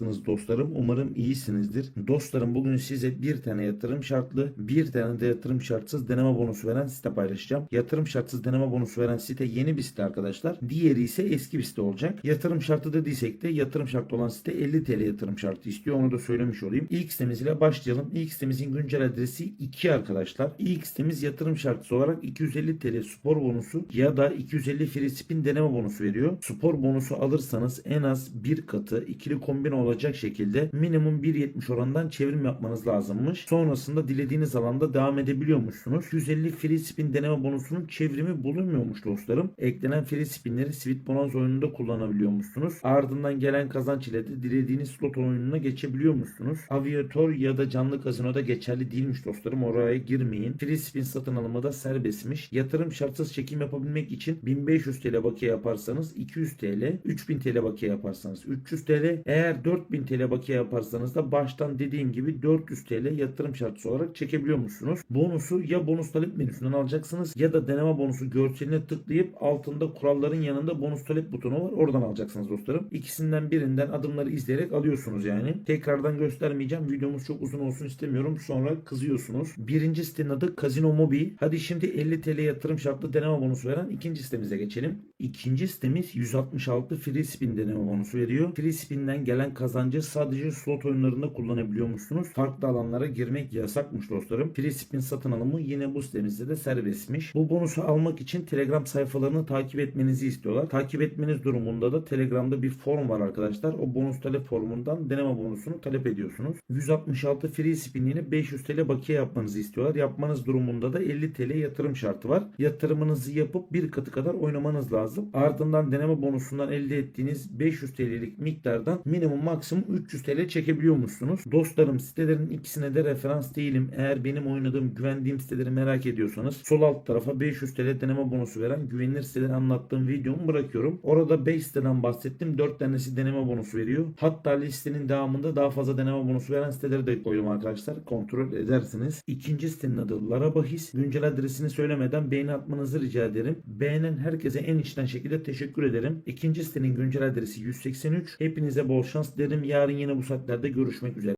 Nasılsınız dostlarım? Umarım iyisinizdir. Dostlarım bugün size bir tane yatırım şartlı, bir tane de yatırım şartsız deneme bonusu veren site paylaşacağım. Yatırım şartsız deneme bonusu veren site yeni bir site arkadaşlar. Diğeri ise eski bir site olacak. Yatırım şartı dediysek de yatırım şartı olan site 50 TL yatırım şartı istiyor. Onu da söylemiş olayım. İlk sitemiz ile başlayalım. İlk sitemizin güncel adresi 2 arkadaşlar. İlk sitemiz yatırım şartısı olarak 250 TL spor bonusu ya da 250 free spin deneme bonusu veriyor. Spor bonusu alırsanız en az bir katı ikili kombin olacak şekilde minimum 1.70 orandan çevrim yapmanız lazımmış. Sonrasında dilediğiniz alanda devam edebiliyormuşsunuz. 150 free spin deneme bonusunun çevrimi bulunmuyormuş dostlarım. Eklenen free spinleri Sweet Bonanza oyununda kullanabiliyormuşsunuz. Ardından gelen kazanç ile de dilediğiniz slot oyununa geçebiliyormuşsunuz. Aviator ya da canlı kazinoda geçerli değilmiş dostlarım. Oraya girmeyin. Free spin satın alımı da serbestmiş. Yatırım şartsız çekim yapabilmek için 1500 TL bakiye yaparsanız 200 TL, 3000 TL bakiye yaparsanız 300 TL, eğer 4000 TL bakiye yaparsanız da baştan dediğim gibi 400 TL yatırım şartısı olarak çekebiliyormuşsunuz. Bonusu ya bonus talep menüsünden alacaksınız ya da deneme bonusu görseline tıklayıp altında kuralların yanında bonus talep butonu var. Oradan alacaksınız dostlarım. İkisinden birinden adımları izleyerek alıyorsunuz yani. Tekrardan göstermeyeceğim. Videomuz çok uzun olsun istemiyorum. Sonra kızıyorsunuz. Birinci sitenin adı Casino Mobi. Hadi şimdi 50 TL yatırım şartlı deneme bonusu veren ikinci sitemize geçelim. İkinci sitemiz 166 free spin deneme bonusu veriyor. Free spin'den gelen kazancı sadece slot oyunlarında kullanabiliyormuşsunuz. Farklı alanlara girmek yasakmış dostlarım. Free spin satın alımı yine bu sitemizde de serbestmiş. Bu bonusu almak için Telegram sayfalarını takip etmenizi istiyorlar. Takip etmeniz durumunda da Telegram'da bir form var arkadaşlar. O bonus talep formundan deneme bonusunu talep ediyorsunuz. 166 free spin yine 500 TL bakiye yapmanızı istiyorlar. Yapmanız durumunda da 50 TL yatırım şartı var. Yatırımınızı yapıp bir katı kadar oynamanız lazım. Ardından deneme bonusundan elde ettiğiniz 500 TL'lik miktardan minimum maksimum 300 TL çekebiliyormuşsunuz. Dostlarım sitelerin ikisine de referans değilim. Eğer benim oynadığım güvendiğim siteleri merak ediyorsanız sol alt tarafa 500 TL deneme bonusu veren güvenilir siteleri anlattığım videomu bırakıyorum. Orada 5 siteden bahsettim. 4 tanesi deneme bonusu veriyor. Hatta listenin devamında daha fazla deneme bonusu veren siteleri de koydum arkadaşlar. Kontrol edersiniz. İkinci sitenin adı Lara Bahis. Güncel adresini söylemeden beğeni atmanızı rica ederim. Beğenen herkese en içten şekilde teşekkür ederim. İkinci sitenin güncel adresi 183. Hepinize bol şans derim. Yarın yine bu saatlerde görüşmek üzere.